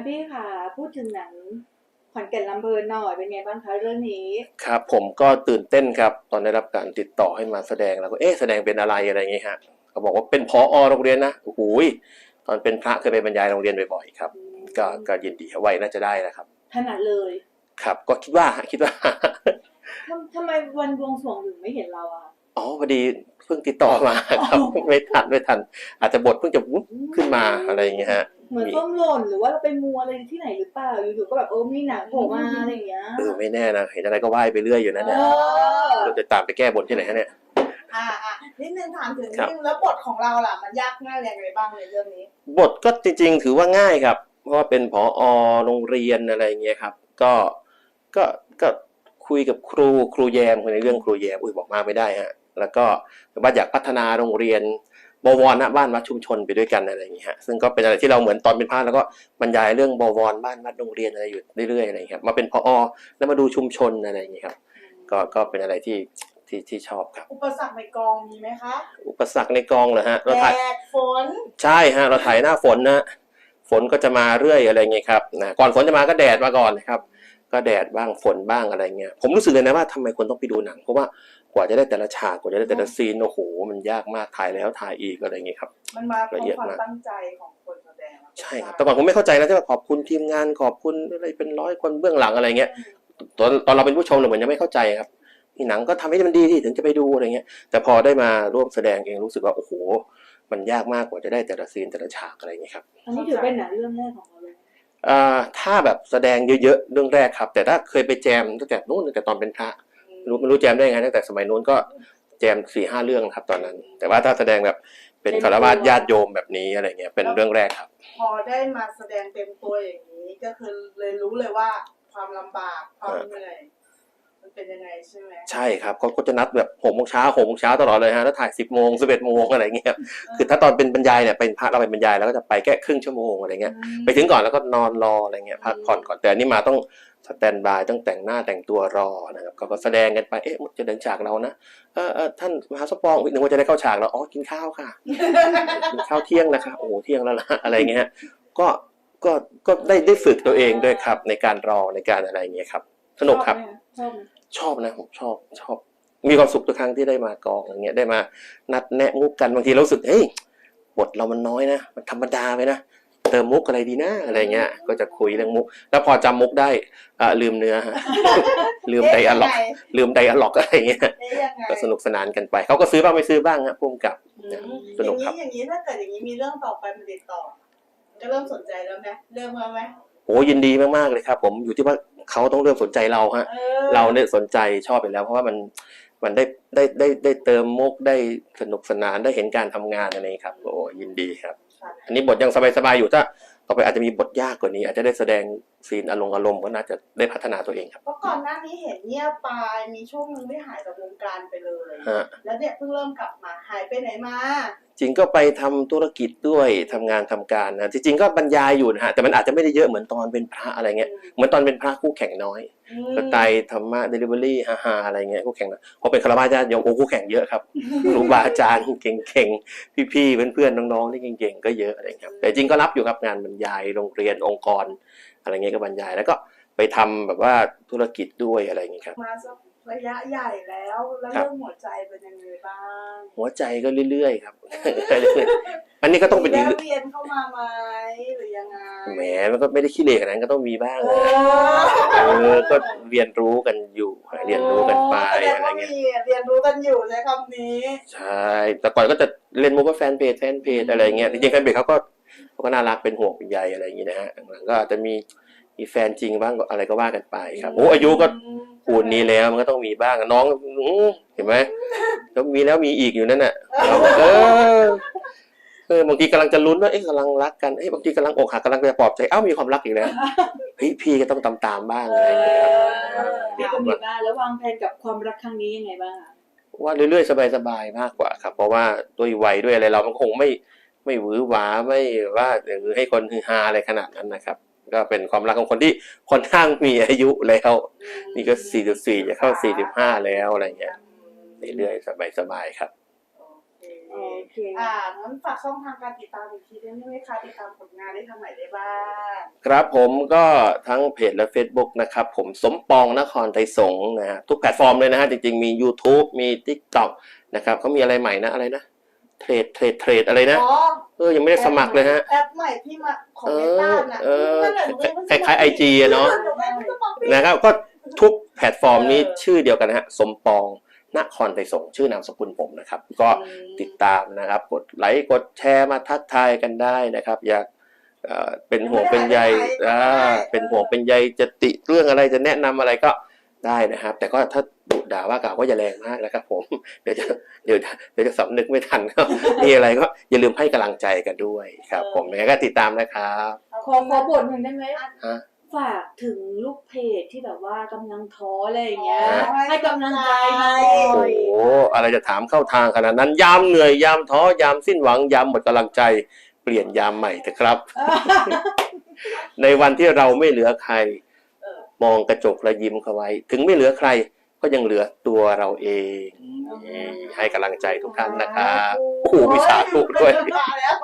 ค่ะพี่ค่ะพูดถึงหนังขอนแก่นลำเพลินหน่อยเป็นไงบ้างคะเรื่องนี้ ครับผมก็ตื่นเต้นครับ ตอนได้รับการติดต่อให้มาแสดงแล้วก็เอ๊ะแสดงเป็นอะไรอะไรอย่างงี้ฮะเขาบอกว่าเป็นพอโรงเรียนนะโอ้โหยตอนเป็นพระเคยไปบรรยายโรงเรียนบ่อยๆครับก็ก็ยินดีไว้น่าจะได้นะครับถนัดเลย ครับ ก็คิดว่าฮะคิดว่าทำทำไมวันบวงสรวงถึงไม่เห็นเราอะอ๋อพอดีเพิ่งติดต่อมาครับ ไม่ทันไม่ทัน อาจจะบทเพิ่งจะวุ้บขึ้นมาอะไรอย่างเงี้ยฮะเหมือนส้มหล่นหรือว่าเราไปมัวอะไรที่ไหนหรือเปล่าอยู่ๆก็แบบเออมีหนังโผล่มาอะไรอย่างเงี้ยเออไม่แน่นะเห็นอะไรก็ว่ายไปเรื่อยอยู่นะเนี่ยเออเราจะตามไปแก้บนที่ไหนฮะเนี่ยอ่าอ่านิดนึงถามถึงนิครัดบนึงแล้วบทของเราล่ะมันยากง่ายยังไงบ้างในเรื่องนี้ บทก็จริง ๆ ถือว่าง่ายครับ เพราะว่าเป็นผอโรงเรียนอะไรอย่างเงี้ยครับ ก็ก็ก็คุยกับครูครูแยมในเรื่องครูแยมอุ้ยบอกมากไม่ได้ฮะ แล้วก็ว่าอยากพัฒนาโรงเรียนบวรนะบ้านวัดชุมชนไปด้วยกันอะไรอย่างเงี้ยฮะซึ่งก็เป็นอะไรที่เราเหมือนตอนเป็นพระแล้วก็บรรยายเรื่องบวรบ้านวัดโรงเรียนอะไรอยู่เรื่อยๆอะไรอย่างเงี้ยครับมาเป็นพอแล้วมาดูชุมชนอะไรอย่างเงี้ยครับก็ก็เป็นอะไรที่ที่ที่ชอบครับ อุปสรรคในกองมีไหมคะ อุปสรรคในกองเหรอฮะเราแดถ่ายดฝน ใช่ฮะเราถ่ายหน้าฝนนะฝนก็จะมาเรื่อยอะไรเงี้ยครับนะก่อนฝนจะมาก็แดดมาก่อนนะครับ ก็แดดบ้างฝนบ้างอะไรเงี้ยผมรู้สึกเลยนะว่าทำไมคนต้องไปดูหนัง เพราะว่ากว่าจะได้แต่ละฉากกว่าจะได้แต่ละซีนโอ้โหมันยากมากถ่ายแล้วถ่ายอีกอะไรเงี้ยครับมันมาเพราะละเอียดความมากตั้งใจของคนแสดงใช่ครับแต่ก่อนผมไม่เข้าใจนะที่ว่าขอบคุณทีมงานขอบคุณอะไรเป็นร้อยคนเบื้องหลังอะไรเงี้ยตอนตอนเราเป็นผู้ชมเนี่ยเหมือนยังไม่เข้าใจครับนี่หนังก็ทำให้มันดีที่ถึงจะไปดูอะไรเงี้ยแต่พอได้มาร่วมแสดงเองรู้สึกว่าโอ้โหมันยากมากกว่าจะได้แต่ละซีนแต่ละฉากอะไรเงี้ยครับอันนี้ถือเป็นหนังเรื่องแรกของเราเลยอ่า ถ้าแบบแสดงเยอะๆเรื่องแรกครับ แต่ถ้าเคยไปแจมตั้งแต่นู้นตั้งแต่ตอนเป็นพระไม่รู้ไม่รู้แจมได้ไงตั้งแต่สมัยนู้นก็แจมสี่ห้าเรื่องครับตอนนั้น แต่ว่าถ้าแสดงแบบเป็นคารวะญาติโยมแบบนี้อะไรเงี้ยเป็นเรื่องแรกครับ พอได้มาแสดงเต็มตัวอย่างนี้ก็คือเลยรู้เลยว่าความลำบากความเหนื่อย เป็นยังไงใช่ไหมใช่ครับเขาก็จะนัดแบบหกโมงเช้าหกโมงเช้าตลอดเลยฮะแล้วถ่ายสิบโมงสิบเอ็ดโมงอะไรเงี้ยคือถ้าตอนเป็นบรรยายเนี่ยเป็นพระเราเป็นบรรยายแล้วก็จะไปแค่ครึ่งชั่วโมงอะไรเงี้ยไปถึงก่อนแล้วก็นอนรออะไรเงี้ยพักผ่อนก่อนแต่อันนี่มาต้องสแตนบายต้องแต่งหน้าแต่งตัวรอนะครับก็ก็แสดงกันไปเอ๊ะจะเดินฉากเรานะเออเออท่านมหาสปองอุ๊ยนึกว่าจะได้เข้าฉากแล้วอ๋อกินข้าวค่ะกินข้าวเที่ยงนะคะโอ้โหเที่ยงแล้วละอะไรเงี้ยก็ก็ก็ได้ได้ฝึกตัวเองด้วยครับในการรอในการอะไรเงี้ยครับ สนุกครับ ชอบไหมชอบนะผมชอบชอบ มีความสุขทุกครั้งที่ได้มากองอย่างเงี้ยได้มานัดแนะมุกกันบางทีเรารู้สึกเฮ้ยบทเรามันน้อยนะ มันธรรมดาไปนะเติมมุกอะไรดีนะอะไรเงี้ย ก็จะคุยเรื่องมุก แล้วพอจำมุกได้อ่าลืมเนื้อฮะลืมไดอะล็อกเอ๊ะลืมไดอะล็อกอะไรเงี้ยยังไงเอ๊ะยังไงก็สนุกสนานกันไปเขาก็ซื้อบ้างไม่ซื้อบ้างฮะพุ่มกับอืมสนุกครับอย่างนี้อย่างนี้ถ้าเกิดอย่างนี้มีเรื่องต่อไปมันติดต่อจะเริ่มสนใจแล้วไหมเริ่มแล้วไหมโอ้ยินดีมากๆเลยครับ ผมอยู่ที่ว่า เขาต้องเริ่มสนใจเราฮะออเราเนี่ยสนใจชอบไปแล้ว เพราะว่ามันมันได้ได้ได้ได้เติมมุกได้สนุกสนานได้เห็นการทำงานอะไรอย่างนี้ครับ โอ้ยินดีครับค่ะอันนี้บทยังสบายๆอยู่ถ้าต่อไปอาจจะมีบทยากกว่านี้ อาจจะได้แสดง ซีนอารมณ์อารมณ์ก็น่าจะได้พัฒนาตัวเองครับ เพราะก่อนหน้านี้เห็นเงียบไปมีช่วงนึงไม่หายจากวงการไปเลย ฮะ แล้วเนี่ยเพิ่งเริ่มกลับมาหายไปไหนมา จริงก็ไปทำธุรกิจด้วยทำงานทำการนะจริงๆก็บรรยายอยู่นะฮะแต่มันอาจจะไม่ได้เยอะเหมือนตอนเป็นพระอะไรเงี้ยเหมือนตอนเป็นพระคู่แข่งน้อยอืมสไตล์ธรรมะเดลิเวอรี่ฮาๆอะไรเงี้ยคู่แข่งน้อยพอเป็นคารวะญาติโยมโอ้คู่แข่งเยอะครับ ครูบาอาจารย์เก่งๆพี่ๆเพื่อนๆน้องๆที่เก่งๆก็เยอะอะไรเงี้ยครับแต่จริงก็รับอยู่ครับงานบรรยายโรงเรียนองค์กรอะไรเงี้ยก็บรรยาย แล้วก็ไปทำแบบว่าธุรกิจด้วยอะไรเงี้ยครับมาสักระยะใหญ่แล้วแล้วครับเรื่องหัวใจเป็นยังไงบ้างหัวใจก็เรื่อยๆครับอันนี้ก็ต้องเป็นมีอีกแวะเวียนเข้ามาไหมหรือยังไงแหมมันก็ไม่ได้ขี้เหร่ขนาดนั้นก็ต้องมีบ้างเอนะอเออก็เรียนรู้กันอยู่เรียนรู้กันไปแสดงอะไรว่าเงี้ยมีเรียนรู้กันอยู่ใช้คำนี้ใช่แต่ก่อนก็จะเล่นมุกว่าแฟนเพจแฟนเพจอะไรเงี้ยจริงๆแฟนเพจเขาก็ เขาก็น่ารักเป็นห่วงเป็นใยอะไรอย่างงี้นะฮะหลังๆก็อาจจะมีมีแฟนจริงบ้างก็อะไรก็ว่ากันไปครับโอ้อายุก็ปูนนี้แล้วมันก็ต้องมีบ้างน้องอื้อเห็นไหมแล้วมีแล้วมีอีกอยู่นั่นน่ะเราเออเออบางทีกำลังจะลุ้นว่าเอ๊ะกำลังรักกันเอ๊ะบางทีกำลังอกหักกำลังจะปลอบใจเอ้ามีความรักอีกแล้วเฮ้ยพี่ก็ต้องตามตามๆบ้างอะไรอย่างเงี้ยครับพี่ก็มีบ้างแล้ววางแผนกับความรักครั้งนี้ยังไงบ้างอะว่าเรื่อยๆสบายๆมากกว่าครับ เพราะว่าด้วยวัยด้วยอะไรเรามันคงไม่ ไม่หวือหวาไม่ว่าหรือให้คนฮือฮาอะไรขนาดนั้นนะครับ ก็เป็นความรักของคนที่ค่อนข้างมีอายุแล้ว นี่ก็ 44 จะเข้า 45 แล้วอะไรเงี้ยเรื่อยๆสบายๆครับโอเคโอเคอ่างั้นฝากช่องทางการติดตามอีกทีได้ไหมคะติดตามผลงานได้ทางไหนได้บ้างครับผมก็ทั้งเพจและ Facebook นะครับ ผมสมปองนครไทยสงฆ์นะฮะทุกแพลตฟอร์มเลยนะฮะจริงๆ มี YouTube มี TikTok นะครับเขามีอะไรใหม่นะอะไรนะ เทรดเทรดเทรดอะไรนะ อ๋อเออ ยังไม่ได้สมัครเลยฮะ แอปใหม่ที่มาของเอเมอตาน่ะเออนั่นแหละหนูยังไม่คล้ายๆไอจีอะเนาะหไม่ได้สมัครพี่นะครับก็ทุกแพลตฟอร์มนี้เออ ชื่อเดียวกันนะฮะสมปองนครไทยสงฆ์ชื่อนามสกุลผมนะครับ ก็อืมติดตามนะครับ กดไลค์กดแชร์มาทักทายกันได้นะครับ อยากเอ่อเป็นห่วงเป็นใยอ่าเป็นห่วงเป็นใยจะติเรื่องอะไรจะแนะนำอะไรก็ได้นะครับ แต่ก็ถ้า ดุด่าว่ากล่าวก็อย่าแรงมากนะครับ ผมเดี๋ยวจะเดี๋ยวเดี๋ยวจะสำนึกไม่ทันครับมีอะไรก็อย่าลืมให้กำลังใจกันด้วยครับ ผมยังไงก็ติดตามนะครับขอขอบทหนึ่งได้ไหมฮะฝากถึงลูกเพจที่แบบว่ากำลังท้ออะไรอย่างเงี้ยฮะให้กำลังใจหน่อโอ้ยโหอะไรจะถามเข้าทางขนาดนั้นยามเหนื่อยยามท้อยามสิ้นหวังยามหมดกำลังใจ เปลี่ยนยามใหม่เถอะครับ ในวันที่เราไม่เหลือใครเออมองกระจกและยิ้มเข้าไว้ ถึงไม่เหลือใคร ก็ยังเหลือตัวเราเองให้กำลังใจทุกท่านนะครับโอ้โหมีสาธุด้วยมาแล้ว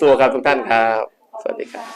สู้ๆครับทุกท่านครับ สวัสดีครับ